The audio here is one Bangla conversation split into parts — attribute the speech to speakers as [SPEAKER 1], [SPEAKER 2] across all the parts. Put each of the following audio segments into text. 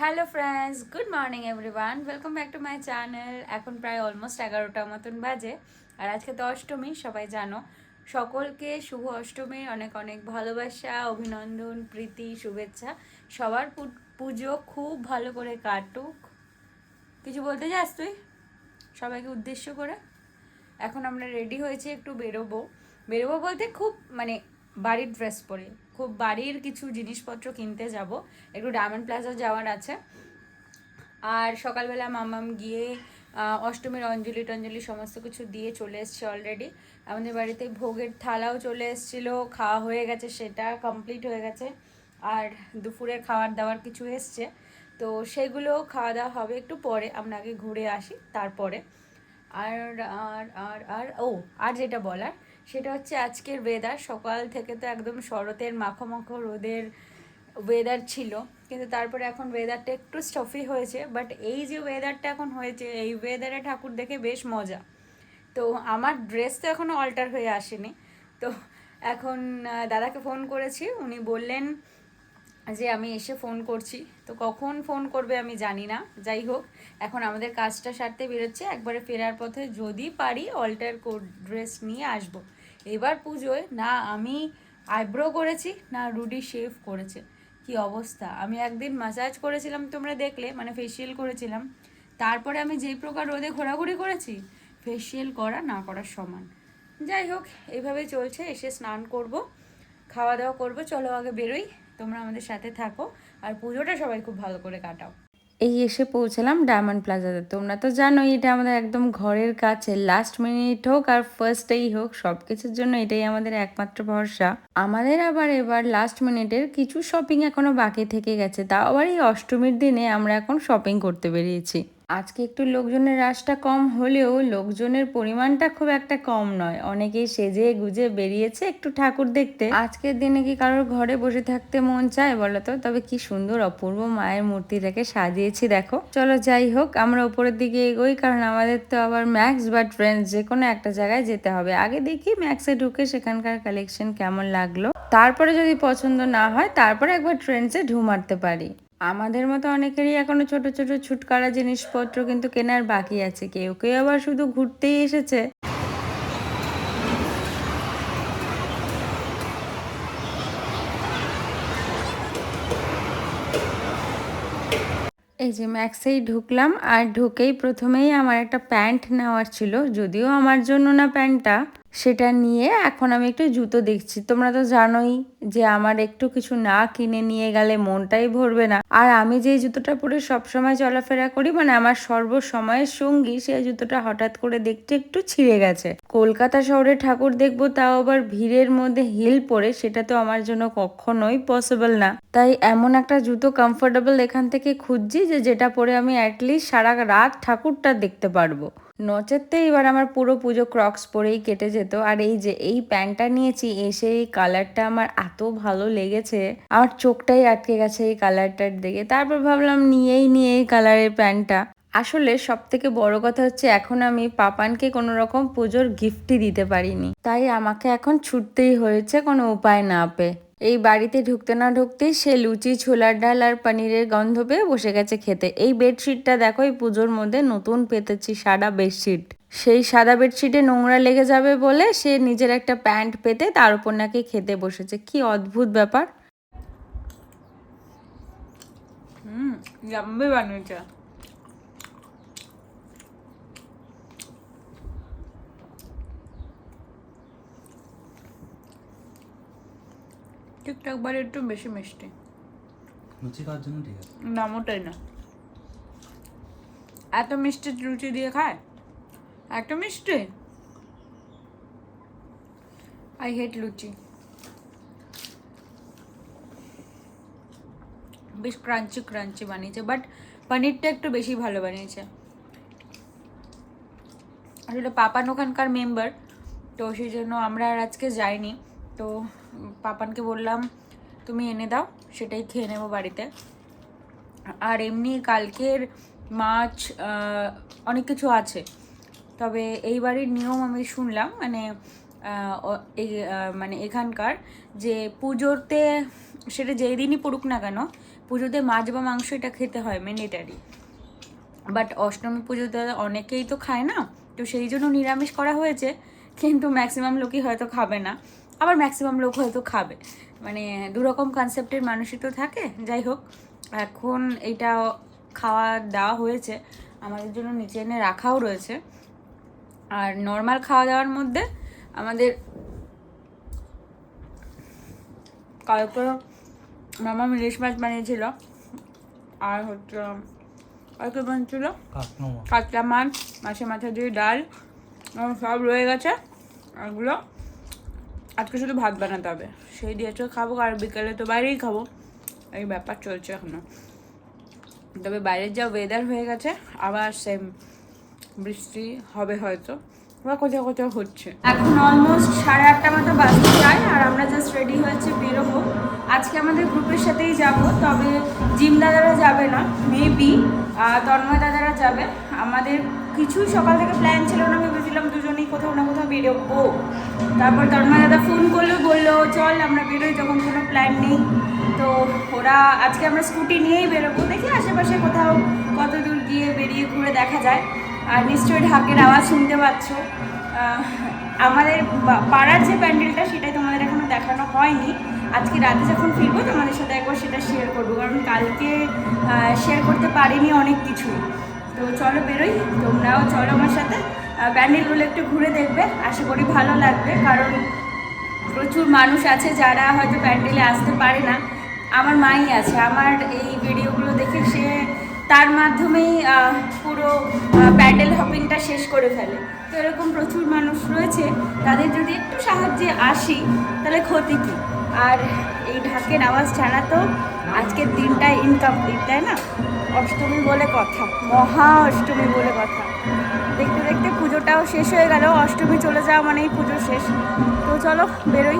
[SPEAKER 1] Hello friends good morning everyone welcome back to my channel এখন প্রায় অলমোস্ট এগারোটা মতন বাজে। আর আজকে তো অষ্টমী, সবাই জানো। সকলকে শুভ অষ্টমীর অনেক অনেক ভালোবাসা, অভিনন্দন, প্রীতি, শুভেচ্ছা। সবার পুজো খুব ভালো করে কাটুক। কিছু বলতে চাস তুই? সবাইকে উদ্দেশ্য করে। এখন আমরা রেডি হয়েছি একটু বেরোবো। বেরোবো বলতে খুব মানে বাড়ির ড্রেস পরে। খুব বাড়ির কিছু জিনিসপত্র কিনতে যাব। একটু ডায়মন্ড প্লাজা যাওয়ার আছে। আর সকালবেলা মামাম গিয়ে অষ্টমীর অঞ্জলি টঞ্জলি সমস্ত কিছু দিয়ে চলে এসছে অলরেডি আমাদের বাড়িতে ভোগের থালাও চলে এসেছিল, খাওয়া হয়ে গেছে, সেটা কমপ্লিট হয়ে গেছে। আর দুপুরের খাওয়ার দাওয়ার কিছু এসছে। তো সেগুলো খাওয়া দাওয়া হবে একটু পরে, আমরা আগে ঘুরে আসি, তারপরে। আর আর আর আর, ও, আর যেটা বলার সেটা হচ্ছে আজকের ওয়েদার সকাল থেকে তো একদম শরতের মাখো রোদের ওয়েদার ছিল, কিন্তু তারপরে এখন ওয়েদারটা একটু স্টফি হয়েছে। বাট এই যে ওয়েদারটা এখন হয়েছে, এই ওয়েদারে ঠাকুর দেখে বেশ মজা। তো আমার ড্রেস তো এখনও অল্টার হয়ে আসেনি। তো এখন দাদাকে ফোন করেছি। উনি বললেন যে, আমি এসে ফোন করছি। তো কখন ফোন করবে আমি জানি না। যাই হোক, এখন আমাদের কাজটা সারতে বেরোচ্ছে। একবারে ফেরার পথে যদি পারি অল্টার কোড ড্রেস নিয়ে আসব। এবার পুজোয় না আমি আইব্রো করেছি, না রুডি শেভ করেছে। কি অবস্থা? আমি একদিন মাসাজ করেছিলাম, তোমরা দেখলে মানে ফেসিয়াল করেছিলাম। তারপরে আমি যেই প্রকার রোদে ঘোরাঘুরি করেছি ফেসিয়াল করা না করার সমান। যাই হোক এইভাবেই চলছে, এসে স্নান করব, খাওয়া দাওয়া করব, চলো আগে বেরোই, তোমরা আমাদের সাথে থাকো, আর পুজোটা সবাই খুব ভালো করে কাটাও। এই এসে পৌঁছালাম ডায়মন্ড প্লাজাতে তোমরা তো জানো এটা আমাদের একদম ঘরের কাছে। লাস্ট মিনিট হোক আর ফার্স্টেই হোক সব কিছুর জন্য এটাই আমাদের একমাত্র ভরসা। আমাদের আবার এবার লাস্ট মিনিটের কিছু শপিং এখনও বাকি থেকে গেছে। তাও আবার এই অষ্টমীর দিনে আমরা এখন শপিং করতে বেরিয়েছি। আজকে একটু লোকজনের রাশটা কম হলেও লোকজনের পরিমাণটা খুব একটা কম নয়। অনেকেই সেজে গুজে বেরিয়েছে একটু ঠাকুর দেখতে। আজকের দিনে কি কারোর ঘরে বসে থাকতে মন চায় বলো তো তবে কি সুন্দর অপূর্ব মায়ের মূর্তিটাকে সাজিয়েছি দেখো। চলো যাই হোক, আমরা উপরের দিকে এগোই, কারণ আমাদের তো আবার ম্যাক্স বা ট্রেন্ডস, যে কোনো একটা জায়গায় যেতে হবে। আগে দেখি ম্যাক্সে ঢুকে সেখানকার কালেকশন কেমন লাগল। তারপরে যদি পছন্দ না হয়, তারপরে একবার ট্রেন্ডসে ঢু মারতে পারি। আমাদের মতো অনেকেরই এখনও ছোট ছোট ছুটকারা জিনিসপত্র কিন্তু কেনার বাকি আছে। কেউ কেউ আবার শুধু ঘুরতেই এসেছে। এই যে ম্যাক্সেই ঢুকলাম, আর ঢুকেই প্রথমেই আমার একটা প্যান্ট নেওয়ার ছিল, যদিও আমার জন্য না প্যান্টটা। সেটা নিয়ে এখন আমি একটু জুতো দেখছি। তোমরা তো জানোই যে আমার একটু কিছু না কিনে নিয়ে গেলে মনটাই ভরবে না। আর আমি যে জুতোটা পরে সবসময় চলাফেরা করি মানে আমার সর্বসময়ের সঙ্গী, সেই জুতোটা হঠাৎ করে দেখতে একটু ছিঁড়ে গেছে। কলকাতা শহরে ঠাকুর দেখব, তাও আবার ভিড়ের মধ্যে হিল পরে, সেটা তো আমার জন্য কখনোই পসিবল না। তাই এমন একটা জুতো কমফোর্টেবল এখান থেকে খুঁজছি যে, যেটা পরে আমি অ্যাটলিস্ট সারা রাত ঠাকুরটা দেখতে পারব। নচেতে এবার আমার পুরো পুজো ক্রক্স পরেই কেটে যেত। আর এই যে, এই প্যান্টটা নিয়েছি, এসে এই কালারটা আমার এত ভালো লেগেছে। আমার চোখটাই আটকে গেছে এই কালারটার দিকে। তারপর ভাবলাম নিয়েই নিয়ে এই কালারের প্যান্টটা। আসলে সব থেকে বড় কথা হচ্ছে, এখন আমি পাপানকে কোনো রকম পুজোর গিফটই দিতে পারিনি। তাই আমাকে এখন ছুটতেই হয়েছে, কোনো উপায় না পেয়ে। এই বাড়িতে ঢুকতে না ঢুকতেই সে লুচি, ছোলার ডাল আর পনিরের গন্ধ পেয়ে বসে গেছে খেতে। এই বেডশিটটা দেখো, এই পুজোর মধ্যে নতুন পেতেছি সাদা বেডশিট। সেই সাদা বেডশিটে নোংরা লেগে যাবে বলে সে নিজের একটা প্যান্ট পেতে তার উপর নাকি খেতে বসেছে। কি অদ্ভুত ব্যাপার। হুম বানিয়েছে। ঠিকঠাক বারে একটু বেশি মিষ্টি।
[SPEAKER 2] লুচি খাওয়ার জন্য ঠিক আছে।
[SPEAKER 1] না মোটাই না। এত মিষ্টি লুচি দিয়ে খায়? এত মিষ্টি? I hate luchi. বেশ ক্রাঞ্চি ক্রাঞ্চি বানিয়েছে বাট পনিরটা একটু বেশি ভালো বানিয়েছে। আসলে পাপান ওখানকার মেম্বার তো সেই জন্য আমরা আর আজকে যাইনি তো পাপানকে বললাম, তুমি এনে দাও, সেটাই খেয়ে নেব বাড়িতে। আর এমনি কালকের মাছ অনেক কিছু আছে। তবে এই বাড়ির নিয়ম আমি শুনলাম মানে মানে এখানকার যে পুজোতে, সেটা যেই দিনই পড়ুক না কেন, পুজোতে মাছ বা মাংস এটা খেতে হয় ম্যান্ডেটারি বাট অষ্টমী পুজোতে অনেকেই তো খায় না, তো সেই জন্য নিরামিষ করা হয়েছে, কিন্তু ম্যাক্সিমাম লোকই হয়তো খাবে না। আবার ম্যাক্সিমাম লোক হয়তো খাবে। মানে দুরকম কনসেপ্টের মানুষই তো থাকে। যাই হোক এখন এইটা খাওয়া দেওয়া হয়েছে। আমাদের জন্য নিচে এনে রাখাও রয়েছে। আর নর্মাল খাওয়া দাওয়ার মধ্যে আমাদের কালকে মামা ইলিশ মাছ বানিয়েছিল। আর হচ্ছে আর কি বানিয়েছিল? কাতলা মাছ। মাছের মাথা দিয়ে ডাল সব রয়ে গেছে। এগুলো আজকে শুধু ভাত বানাতে হবে। সেই দিয়ে দিয়েছে খাব আর বিকেলে তো বাইরেই খাব। এই ব্যাপার চলছে এখনও। তবে বাইরের যা ওয়েদার হয়ে গেছে, আবার সেম বৃষ্টি হবে হয়তো, বা কোথাও কোথাও হচ্ছে। এখন অলমোস্ট সাড়ে আটটা মতো বাজতে যায় আর আমরা জাস্ট রেডি হয়েছে বেরোবো। আজকে আমাদের গ্রুপের সাথেই যাব, তবে জিম দাদারা যাবে না মেবি তন্ময় দাদারা যাবে। আমাদের কিছুই সকাল থেকে প্ল্যান ছিল না, আমি ভেবেছিলাম দুজনেই কোথাও না কোথাও বেরোবো। তারপর তন্ময় দাদা ফোন করল, বলল, চল আমরা বেরোই যখন কোনো প্ল্যান নেই। তো ওরা, আজকে আমরা স্কুটি নিয়েই বেরোবো। দেখি আশেপাশে কোথাও কত দূর গিয়ে বেরিয়ে ঘুরে দেখা যায়। আর নিশ্চয়ই ঢাকের আওয়াজ শুনতে পাচ্ছ। আমাদের পাড়ার যে প্যান্ডেলটা, সেটাই তোমাদের এখনও দেখানো হয়নি। আজকে রাতে যখন ফিরবো, তোমাদের সাথে একবার সেটা শেয়ার করব। কারণ কালকে শেয়ার করতে পারিনি অনেক কিছু। তো চলো বেরোই, তোমরাও চলো আমার সাথে। প্যান্ডেলগুলো একটু ঘুরে দেখবে, আশা করি ভালো লাগবে, কারণ প্রচুর মানুষ আছে যারা হয়তো প্যান্ডেলে আসতে পারে না। আমার মাই আছে, আমার এই ভিডিওগুলো দেখে সে তার মাধ্যমেই পুরো প্যান্ডেল হপিংটা শেষ করে ফেলে। তো এরকম প্রচুর মানুষ রয়েছে, তাদের যদি একটু সাহায্যে আসি, তাহলে ক্ষতি কী? আর এই ঢাকের আওয়াজ ছাড়া তো আজকের দিনটা ইনকমপ্লিট তাই না? অষ্টমী বলে কথা, মহা অষ্টমী বলে কথা। দেখতে দেখতে পুজোটাও শেষ হয়ে গেল, অষ্টমী চলে যাওয়া মানেই পুজো শেষ। তো চলো, বেরোই।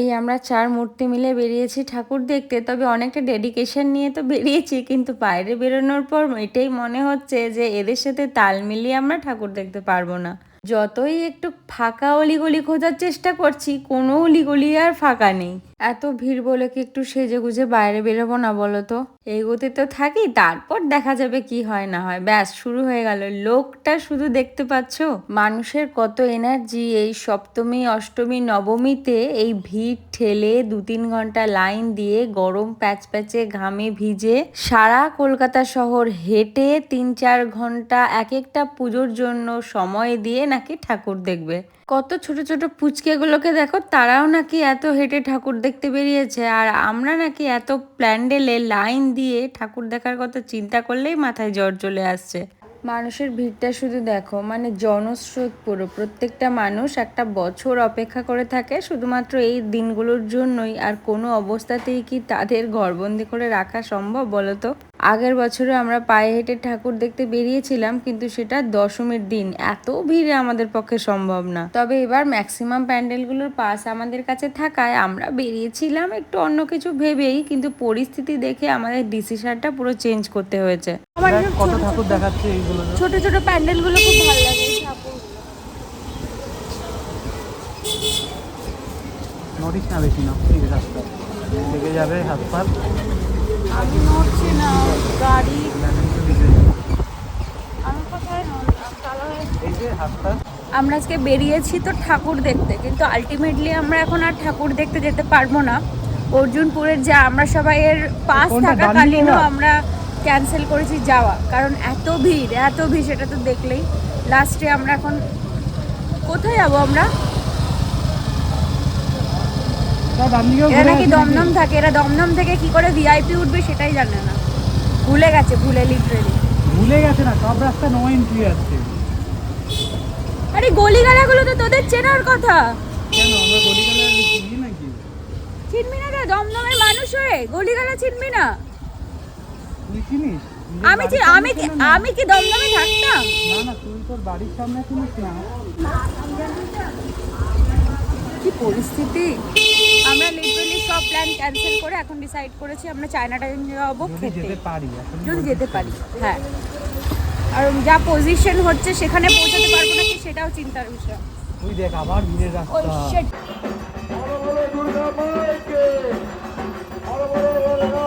[SPEAKER 1] এই আমরা চার মূর্তি মিলে বেরিয়েছি ঠাকুর দেখতে, তবে অনেকটা ডেডিকেশন নিয়ে তো বেরিয়েছি, কিন্তু বাইরে বেরোনোর পর এটাই মনে হচ্ছে যে এদের সাথে তাল মিলিয়ে আমরা ঠাকুর দেখতে পারব না। যতই একটু ফাঁকা অলিগলি খোঁজার চেষ্টা করছি, কোনো অলিগলি আর ফাঁকা নেই। এত ভিড় বলে কি একটু সেজে গুজে বাইরে বেরোবো না বলো তো? এই গতি তো থাকি, তারপর দেখা যাবে কি হয় না হয়। ব্যাস, শুরু হয়ে গেল। লোকটা শুধু দেখতে পাচ্ছ? মানুষের কত এনার্জি এই সপ্তমী, অষ্টমী, নবমীতে এই ভিড় ঠেলে দু তিন ঘণ্টা লাইন দিয়ে গরম প্যাচ প্যাচে ঘামে ভিজে সারা কলকাতা শহর হেঁটে তিন চার ঘণ্টা এক একটা পুজোর জন্য সময় দিয়ে নাকি ঠাকুর দেখবে। কত ছোট ছোট পুচকেগুলোকে দেখো, তারাও নাকি এত হেঁটে ঠাকুর দেখতে বেরিয়েছে। আর আমরা নাকি এত প্ল্যান্ডেলে লাইন দিয়ে ঠাকুর দেখার কথা চিন্তা করলেই মাথায় জ্বর চলে আসছে। মানুষের ভিড়টা শুধু দেখো মানে জনস্রোত পুরো। প্রত্যেকটা মানুষ একটা বছর অপেক্ষা করে থাকে শুধুমাত্র এই দিনগুলোর জন্যই। আর কোনো অবস্থাতেই কি তাদের ঘরবন্দি করে রাখা সম্ভব বলো তো? আগের বছরে আমরা পায়ে হেঁটে ঠাকুর দেখতে বেরিয়েছিলাম কিন্তু সেটা দশমীর দিন। এত ভিড়ে আমাদের পক্ষে সম্ভব না। তবে এবার ম্যাক্সিমাম প্যান্ডেলগুলোর পাস আমাদের কাছে থাকায় আমরা বেরিয়েছিলাম একটু অন্য কিছু ভেবেই কিন্তু পরিস্থিতি দেখে আমাদের ডিসিশনটা পুরো চেঞ্জ করতে হয়েছে।
[SPEAKER 2] দেখ কত ঠাকুর দেখাচ্ছে এইগুলো
[SPEAKER 1] ছোট ছোট প্যান্ডেলগুলো খুব ভালো লাগে
[SPEAKER 2] নড়িস না বেশি না ঠিক রাস্তা। লেগে যাবে হাত
[SPEAKER 1] আমি নড়ছি না গাড়ি। আমি কোথায় আমরা আজকে বেরিয়েছি তো ঠাকুর দেখতে কিন্তু আলটিমেটলি আমরা এখন আর ঠাকুর দেখতে যেতে পারব না। অর্জুনপুরের যা আমরা সবাই এর পাস? থাকাকালীনও আমরা ক্যান্সেল করেছি যাওয়া কারণ এত ভিড় এত ভিড় সেটা তো দেখলেই। লাস্টে আমরা এখন কোথায় যাব আমরা? এরা নাকি দমদম থাকে এরা দমদম থেকে কি করে ভিআইপি উঠবে সেটাই জানে না। ভুলে গেছে ভুলে লিটারেলি
[SPEAKER 2] ভুলে গেছে না সব রাস্তা নো এন্ট্রি আছে
[SPEAKER 1] আরে গলিগালাগুলো তো তোদের চেনার কথা।
[SPEAKER 2] কেন আমরা গলিগালা চিনি নাকি?
[SPEAKER 1] চিনবি না রে দমদমের মানুষ হয়ে? গলিগালা চিনবি না?
[SPEAKER 2] তুই চিনিস?
[SPEAKER 1] আমি কি আমি কি আমি কি দমদমে থাকতাম?
[SPEAKER 2] না না তুই তোর বাড়ির সামনে চিনিস না।
[SPEAKER 1] কি পরিস্থিতি? আমরা লিটারালি সব প্ল্যান ক্যান্সেল করে এখন ডিসাইড করেছি আমরা চায়না টাইম যাব
[SPEAKER 2] যদি
[SPEAKER 1] খেতে।
[SPEAKER 2] যেতে পারি
[SPEAKER 1] যদি যেতে পারি হ্যাঁ। আর যা পজিশন হচ্ছে সেখানে পৌঁছাতে পারব নাকি সেটাও চিন্তার বিষয়।
[SPEAKER 2] তুই দেখ আবার ভিড়ের
[SPEAKER 1] ওই
[SPEAKER 2] রাস্তা
[SPEAKER 1] shit!
[SPEAKER 3] বড় বড় দুর্গা মাইকে বড় বড় দুর্গা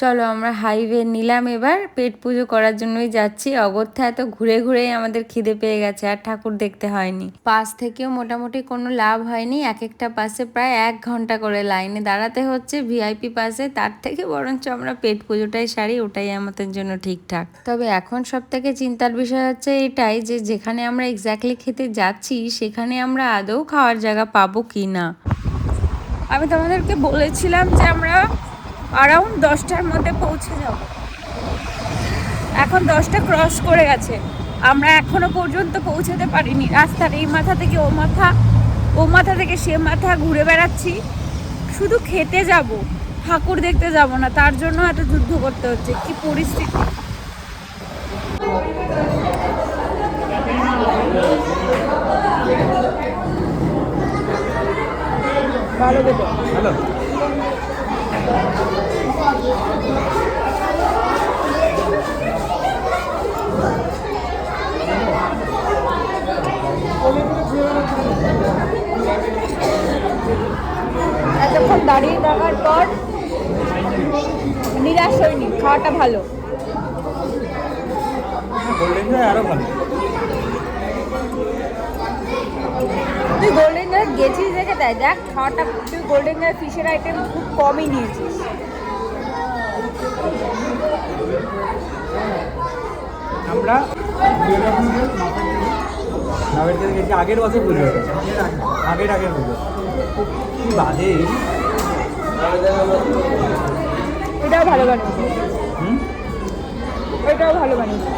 [SPEAKER 1] চলো আমরা হাইওয়ে নিলাম এবার। পেট পুজো করার জন্যই যাচ্ছি। অগত্যা এত ঘুরে ঘুরেই আমাদের খিদে পেয়ে গেছে, আর ঠাকুর দেখতে হয়নি। পাস থেকেও মোটামুটি কোনো লাভ হয়নি। এক একটা পাশে প্রায় এক ঘণ্টা করে লাইনে দাঁড়াতে হচ্ছে। ভিআইপি পাশে, তার থেকে বরঞ্চ আমরা পেট পুজোটাই সারি, ওটাই আমাদের জন্য ঠিকঠাক। তবে এখন সব থেকে চিন্তার বিষয় হচ্ছে এটাই যে, যেখানে আমরা এক্স্যাক্টলি খেতে যাচ্ছি, সেখানে আমরা আদৌ খাওয়ার জায়গা পাবো কি না আমি তোমাদেরকে বলেছিলাম যে আমরা অ্যারাউন্ড দশটার মধ্যে পৌঁছে যাব। এখন দশটা ক্রস করে গেছে। আমরা এখনও পর্যন্ত পৌঁছাতে পারিনি। রাস্তার এই মাথা থেকে ও মাথা ও মাথা থেকে সে মাথা ঘুরে বেড়াচ্ছি। শুধু খেতে যাব ঠাকুর দেখতে যাব না। তার জন্য এত যুদ্ধ করতে হচ্ছে। কি পরিস্থিতি। ভালো এতক্ষণ দাঁড়িয়ে থাকার পর নিরাশ হয়নি খাওয়াটা ভালো
[SPEAKER 2] গোল্ডেন জয় আরও ভালো
[SPEAKER 1] তুই গোল্ডেন জয় গেছিস দেখে খাওয়াটা তুই গোল্ডেন জয় ফিশের আইটেম খুব কমই নিয়েছিস।
[SPEAKER 2] আমরা গেছি আগের বছর পুজো আগের আগের পুজো কি বাজে।
[SPEAKER 1] এটাও ভালো বানিয়েছে এটাও ভালো বানিয়েছে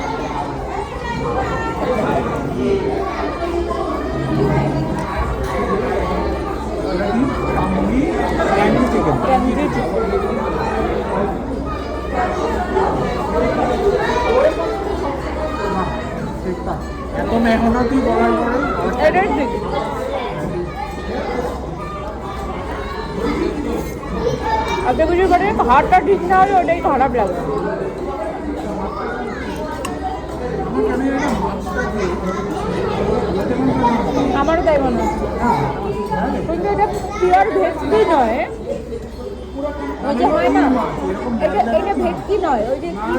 [SPEAKER 2] ক্যান্ডি চিকেন
[SPEAKER 1] Tandoori chicken।
[SPEAKER 2] এত মেহনতি বলার পরে
[SPEAKER 1] এটাই ঠিক কিছু না হলে ওটাই খারাপ লাগবে আমারও তাই মনে হচ্ছে। কিন্তু এটা পিওর ভেটকি নয়। ওই যে হয় না? এটা এটা ভেটকি নয়। ওই যে কি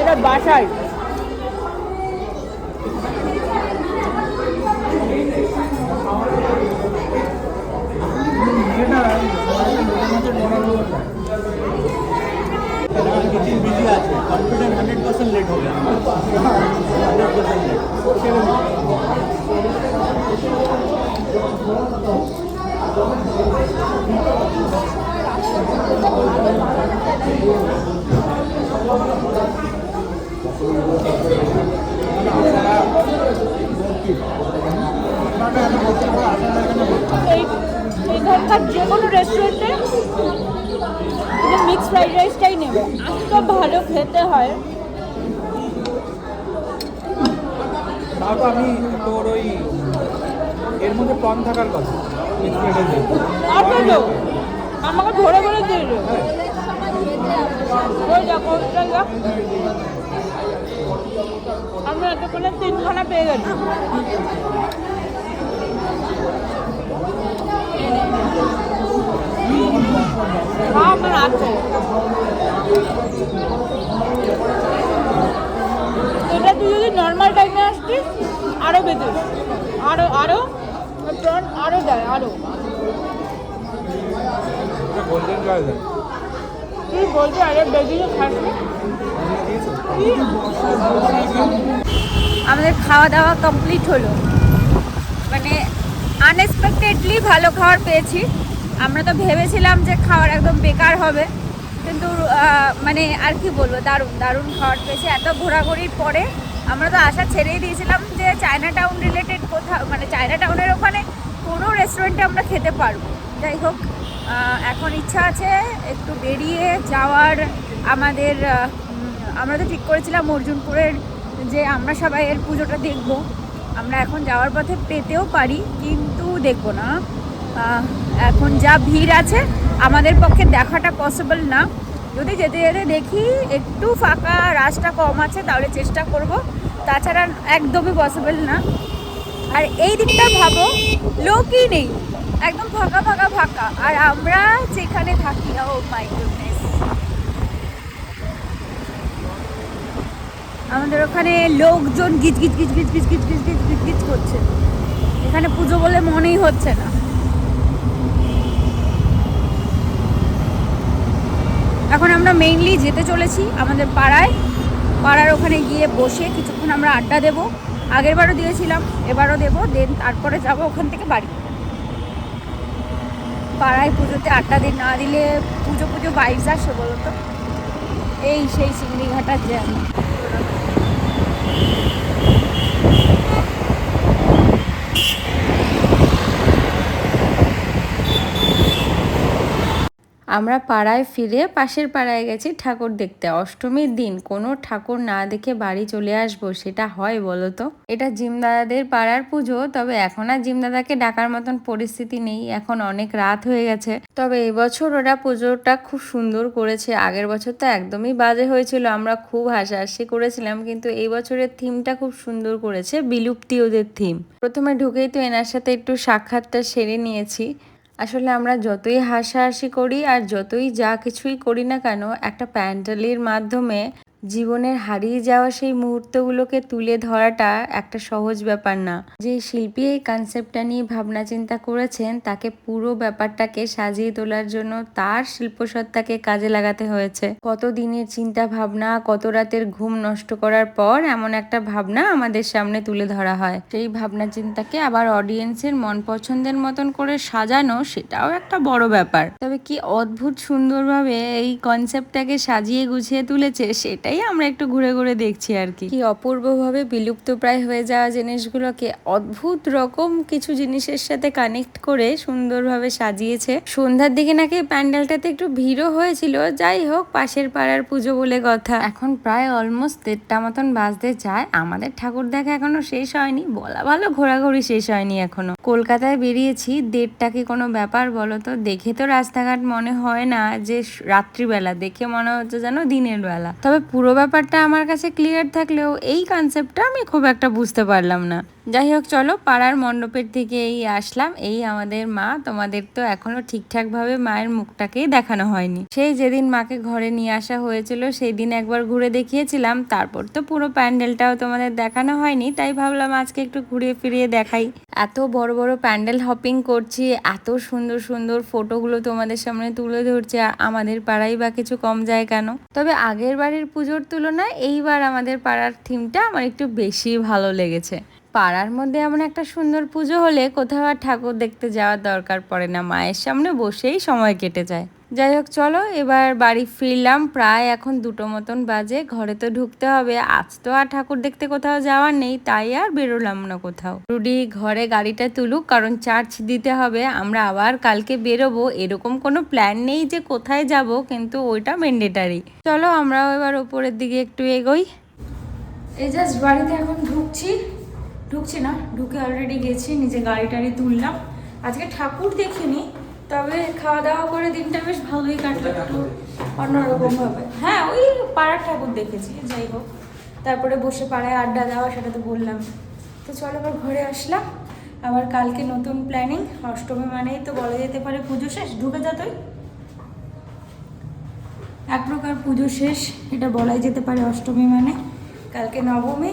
[SPEAKER 1] এটা বাসায়।
[SPEAKER 2] किचन बिज़ी आज कॉन्फिडेंट हंड्रेड परसेंट लेट हो गया हंड्रेड परसेंट
[SPEAKER 1] लेट এখানকার যে কোনো রেস্টুরেন্টে মিক্স ফ্রাইড রাইসটাই নেবে। এত ভালো খেতে হয়।
[SPEAKER 2] তাও তো আমি তোর ওই এর মধ্যে প্রন থাকার কথা। মিক্স ভেজের
[SPEAKER 1] আসলে আমাকে ধরে ধরে দিল। ওই দেখো আমি এতক্ষণে তিনখানা পেয়ে গেছি হ্যাঁ, এটা তুই যদি নর্মাল টাইমে আসতিস আরও বেঁচে আরও আরও প্রন আরও দেয়। আরও তুই বলছি আরে বেগুনি খাস আমাদের খাওয়া দাওয়া কমপ্লিট হলো। মানে আনএক্সপেক্টেডলি ভালো খাবার পেয়েছি। আমরা তো ভেবেছিলাম যে খাবার একদম বেকার হবে। কিন্তু মানে আর কি বলব, দারুণ দারুণ খাবার পেয়েছি। এত ঘোরাঘুরির পরে আমরা তো আশা ছেড়েই দিয়েছিলাম যে চায়না টাউন রিলেটেড কোথাও মানে চায়না টাউনের ওখানে কোনো রেস্টুরেন্টে আমরা খেতে পারব। যাই হোক এখন ইচ্ছা আছে একটু বেরিয়ে যাওয়ার। আমাদের আমরা তো ঠিক করেছিলাম অর্জুনপুরের যে আমরা সবাই এর পুজোটা দেখব। আমরা এখন যাওয়ার পথে পেতেও পারি, কিন্তু দেখব না। এখন যা ভিড় আছে, আমাদের পক্ষে দেখাটা পসিবল না। যদি যেতে যেতে দেখি একটু ফাঁকা রাস্তা কম আছে, তাহলে চেষ্টা করব। তাছাড়া একদমই পসিবল না।
[SPEAKER 4] আর এই দিকটা ভাবো, লোকই নেই। একদম ফাঁকা ফাঁকা ফাঁকা। আর আমরা যেখানে থাকি ও মাই আমাদের ওখানে লোকজন গিজ গিজ গিজ গিজ গিজ গিজ গিজ গিজ গিজ গিজ করছে এখানে পুজো বলে মনেই হচ্ছে না এখন আমরা মেইনলি যেতে চলেছি আমাদের পাড়ায় পাড়ার ওখানে গিয়ে বসে কিছুক্ষণ আমরা আড্ডা দেব আগের বারও দিয়েছিলাম এবারও দেবো দেন তারপরে যাব ওখান থেকে বাড়ি পাড়ায় পুজোতে আড্ডা দিন না দিলে পুজো পুজো বাইশ আসে বলো তো এই সেই চিংড়ি ঘাটার জ্যাম Thank you. আমরা পাড়ায় ফিরে পাশের পাড়ায় গেছি ঠাকুর দেখতে। অষ্টমীর দিন কোনো ঠাকুর না দেখে বাড়ি চলে আসব, সেটা হয় বলো তো? এটা জিমদাদাদের পাড়ার পুজো, তবে এখন আর জিমদাদাকে ডাকার মতন পরিস্থিতি নেই। এখন অনেক রাত হয়ে গেছে। তবে এবছর ওরা পুজোটা খুব সুন্দর করেছে। আগের বছর তো একদমই বাজে হয়েছিল, আমরা খুব হাসাহাসি করেছিলাম, কিন্তু এই বছরের থিমটা খুব সুন্দর করেছে, বিলুপ্তি ওদের থিম। প্রথমে ঢুকেই তো এনার সাথে একটু সাক্ষাৎটা সেরে নিয়েছি। আসলে আমরা যতই হাসাহাসি করি আর যতই যা কিছুই করি না কেন, একটা প্যান্ডেলের মাধ্যমে জীবনের হারিয়ে যাওয়া সেই মুহূর্তগুলোকে তুলে ধরাটা একটা সহজ ব্যাপার না। যে শিল্পী এই কনসেপ্টটা নিয়ে ভাবনা চিন্তা করেছেন, তাকে পুরো ব্যাপারটাকে সাজিয়ে তোলার জন্য তার শিল্পসত্তাকে কাজে লাগাতে হয়েছে। কত দিনের চিন্তা ভাবনা কত রাতের ঘুম নষ্ট করার পর এমন একটা ভাবনা আমাদের সামনে তুলে ধরা হয়। সেই ভাবনা চিন্তাকে আবার অডিয়েন্সের মন পছন্দের মতন করে সাজানো সেটাও একটা বড় ব্যাপার। তবে কি অদ্ভুত সুন্দরভাবে এই কনসেপ্টটাকে সাজিয়ে গুছিয়ে তুলেছে সেটাই আমরা একটু ঘুরে ঘুরে দেখছি আর কি। কি অপূর্বভাবে বিলুপ্ত প্রায় হয়ে যাওয়া জিনিসগুলোকে অদ্ভুত রকম কিছু জিনিসের সাথে কানেক্ট করে সুন্দরভাবে সাজিয়েছে। সন্ধ্যার দিকে নাকি প্যান্ডেলটাতে একটু ভিড়ও হয়েছিল, যাই হোক পাশের পাড়ার পুজো বলে কথা। এখন প্রায় অলমোস্ট দেড়টা মতন বাজতে যায় আমাদের ঠাকুর দেখা এখনও শেষ হয়নি, বলা ভালো ঘোরাঘুরি শেষ হয়নি এখনও। কলকাতায় বেরিয়েছি, দেড়টা কি কোনো ব্যাপার বলো তো? দেখে তো রাস্তাঘাট মনে হয় না যে রাত্রিবেলা, দেখে মনে হচ্ছে যেন দিনের বেলা। তবে পুরো ব্যাপারটা আমার কাছে ক্লিয়ার থাকলেও এই কনসেপ্টটা আমি খুব একটা বুঝতে পারলাম না। যাই হোক চলো পাড়ার মণ্ডপের থেকে এই আসলাম। এই আমাদের মা, তোমাদের তো এখনও ঠিকঠাকভাবে মায়ের মুখটাকেই দেখানো হয়নি। সেই যেদিন মাকে ঘরে নিয়ে আসা হয়েছিল সেই দিন একবার ঘুরে দেখিয়েছিলাম। তারপর তো পুরো প্যান্ডেলটাও তোমাদের দেখানো হয়নি, তাই ভাবলাম আজকে একটু ঘুরিয়ে ফিরিয়ে দেখাই। এত বড় বড় প্যান্ডেল হপিং করছি, এত সুন্দর সুন্দর ফটোগুলো তোমাদের সামনে তুলে ধরছে আমাদের পাড়াই বা কিছু কম যায় কেন? তবে আগের বাড়ির পুজোর তুলনায় এইবার আমাদের পাড়ার থিমটা আমার একটু বেশি ভালো লেগেছে। পাড়ার মধ্যে এমন একটা সুন্দর পুজো হলে কোথাও আর ঠাকুর দেখতে যাওয়ার দরকার পড়ে না, মায়ের সামনে বসেই সময় কেটে যায়। যাই হোক, চলো, এবার বাড়ি ফিরলাম, প্রায় এখন দুটো মতন বাজে, ঘরে তো ঢুকতে হবে, আজ তো আর ঠাকুর দেখতে কোথাও যাওয়ার নেই, তাই আর বেরোলাম না কোথাও। রুডি ঘরে গাড়িটা তুলুক, কারণ চার্জ দিতে হবে, আমরা আবার কালকে বেরোবো, এরকম কোনো প্ল্যান নেই যে কোথায় যাব, কিন্তু ওইটা ম্যান্ডেটারি চলো, আমরাও এবার ওপরের দিকে একটু এগোই। এই জাস্ট বাড়িতে এখন ঢুকছি। ঢুকছি না ঢুকে অলরেডি গেছি নিজে গাড়ি টাড়ি তুললাম। আজকে ঠাকুর দেখিনি তবে খাওয়া দাওয়া করে দিনটা বেশ ভালোই কাটলো একটু অন্যরকম ভাবে হ্যাঁ ওই পাড়ার ঠাকুর দেখেছি যাই হোক। তারপরে বসে পাড়ায় আড্ডা দেওয়া সেটা তো বললাম। তো চলো আবার ঘরে আসলাম। আবার কালকে নতুন প্ল্যানিং অষ্টমী মানেই তো বলা যেতে পারে পুজো শেষ। ঢুকে যা তুই। এক প্রকার পুজো শেষ এটা বলাই যেতে পারে অষ্টমী মানে। কালকে নবমী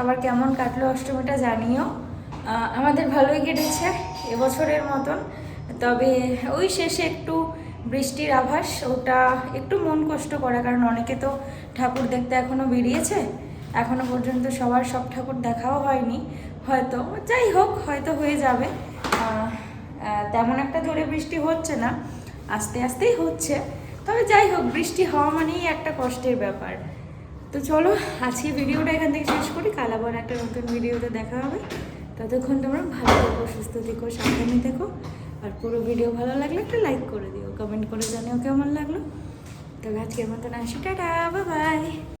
[SPEAKER 4] সবার কেমন কাটলো অষ্টমীটা জানিও। আমাদের ভালোই কেটেছে এবছরের মতন। তবে ওই শেষে একটু বৃষ্টির আভাস, ওটা একটু মন কষ্ট করা, কারণ অনেকে তো ঠাকুর দেখতে এখনও বেরিয়েছে। এখনও পর্যন্ত সবার সব ঠাকুর দেখাও হয়নি। হয়তো, যাই হোক, হয়তো হয়ে যাবে। তেমন একটা জোরে বৃষ্টি হচ্ছে না, আস্তে আস্তেই হচ্ছে। তবে যাই হোক, বৃষ্টি হওয়া মানেই একটা কষ্টের ব্যাপার। তো চলো আজকে ভিডিওটা এখান থেকে শেষ করি। কাল আবার একটা নতুন ভিডিওতে দেখা হবে। ততক্ষণ তোমরা ভালো থেকো, সুস্থ থেকো, সাবধানে থেকো। আর পুরো ভিডিও ভালো লাগলে একটা লাইক করে দিও। কমেন্ট করে জানিও কেমন লাগল। তবে আজকের মতন আসি। Tata bye